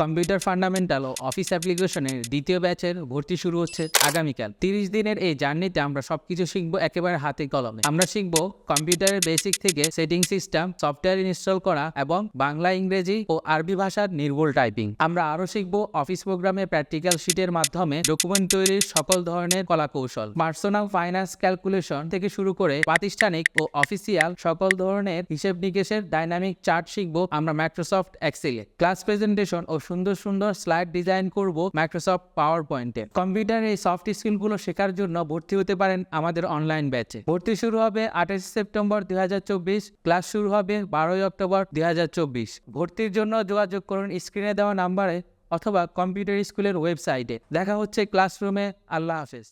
Computer fundamental ও office অ্যাপ্লিকেশনের দ্বিতীয় ব্যাচের ভর্তি শুরু হচ্ছে আগামীকাল। তিরিশ দিনের এই জার্নিতে আমরা সবকিছু শিখব একেবারে হাতে কলমে। আমরা শিখব কম্পিউটারের বেসিক থেকে সেটিং সিস্টেম, সফটওয়্যার ইনস্টল করা এবং বাংলা, ইংরেজি ও আরবি ভাষার নির্ভুল টাইপিং। আমরা আরও শিখব অফিস প্রোগ্রামে প্র্যাকটিক্যাল শিটের মাধ্যমে ডকুমেন্ট তৈরির সকল ধরনের কলা কৌশল পার্সোনাল ফাইন্যান্স ক্যালকুলেশন থেকে শুরু করে প্রাতিষ্ঠানিক ও অফিসিয়াল সকল ধরনের হিসেব নিকেশের ডাইনামিক চার্ট শিখব আমরা মাইক্রোসফট, এক্সেলে ক্লাস প্রেজেন্টেশন ও সুন্দর সুন্দর স্লাইড ডিজাইন করব মাইক্রোসফট পাওয়ার পয়েন্টে কম্পিউটার এই সফট স্কিলগুলো শেখার জন্য ভর্তি হতে পারেন আমাদের অনলাইন ব্যাচে ভর্তি শুরু হবে আঠাশে সেপ্টেম্বর দুই হাজার চব্বিশ ক্লাস শুরু হবে বারোই অক্টোবর দুই হাজার চব্বিশ। ভর্তির জন্য যোগাযোগ করুন স্ক্রিনে দেওয়া নাম্বারে অথবা কম্পিউটার স্কুলের ওয়েবসাইটে দেখা হচ্ছে ক্লাসরুমে আল্লাহ হাফেজ।